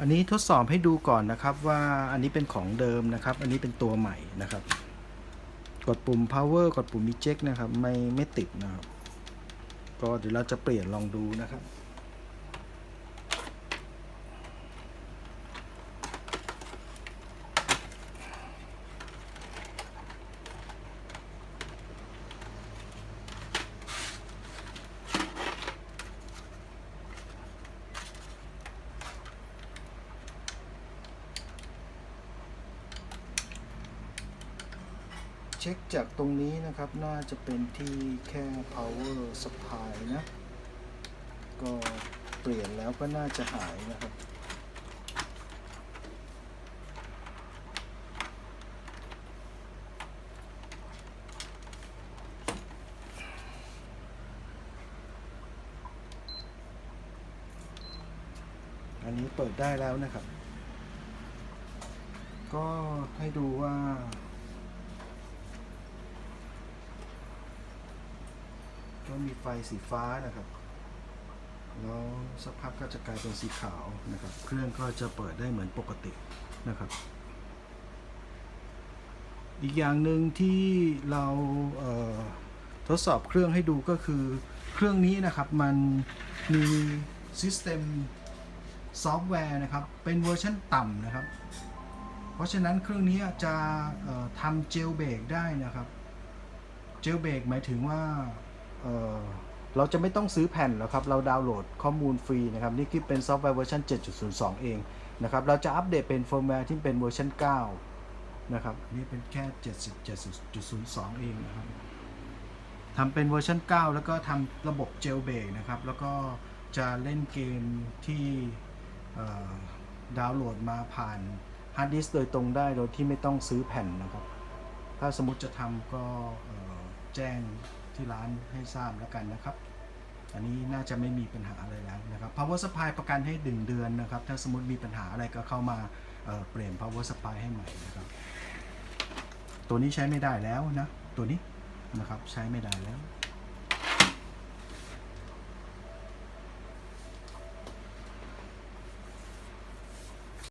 อันนี้ทดสอบให้ดูก่อนนะครับว่าอันนี้เป็นของเดิมนะครับ อันนี้เป็นตัวใหม่นะครับ กดปุ่ม power กดปุ่ม eject นะครับ ไม่ไม่ติดนะครับ ก็เดี๋ยวเราจะเปลี่ยนลองดูนะครับ เช็คจากตรงนี้นะครับ น่าจะเป็นที่แค่ power supply นะ ก็เปลี่ยนแล้วก็น่าจะหายนะครับ อันนี้เปิดได้แล้วนะครับ ก็ให้ดูว่า ก็มีไฟสีฟ้านะครับ แล้วสักพักก็จะกลายเป็นสีขาวนะครับ เครื่องก็จะเปิดได้เหมือนปกตินะครับ อีกอย่างหนึ่งที่เราเทดสอบเครื่องให้ดูก็คือเครื่องนี้นะครับมันมี System ซอฟต์แวร์นะครับ เป็นเวอร์ชันต่ำนะครับ เพราะฉะนั้นเครื่องนี้จะทำเจลเบรกได้นะครับ เจลเบรกหมายถึงว่า เราจะไม่ต้องซื้อแผ่นแล้วครับ เราดาวน์โหลดข้อมูลฟรีนะครับ นี่คือเป็นซอฟต์แวร์เวอร์ชัน7.02 เองนะครับ เราจะอัปเดตเป็นเฟิร์มแวร์ที่เป็นเวอร์ชัน9นะครับ นี่เป็นแค่ 77.02 เองนะครับทำเป็นเวอร์ชัน9 แล้วก็ทำระบบเจลเบรกนะครับ แล้วก็จะเล่นเกมที่ดาวน์โหลดมาผ่านฮาร์ดดิสก์โดยตรงได้โดยที่ไม่ต้องซื้อแผ่นนะครับ ถ้าสมมติจะทำก็แจ้ง ที่ร้านให้ทราบแล้วกันนะครับ อันนี้น่าจะไม่มีปัญหาอะไรแล้วนะครับ power supply ประกันให้ดึงเดือนนะครับ ถ้าสมมติมีปัญหาอะไรก็เข้ามาเเปลี่ยน power supply ให้ใหม่นะครับ ตัวนี้ใช้ไม่ได้แล้วนะ ตัวนี้นะครับใช้ไม่ได้แล้ว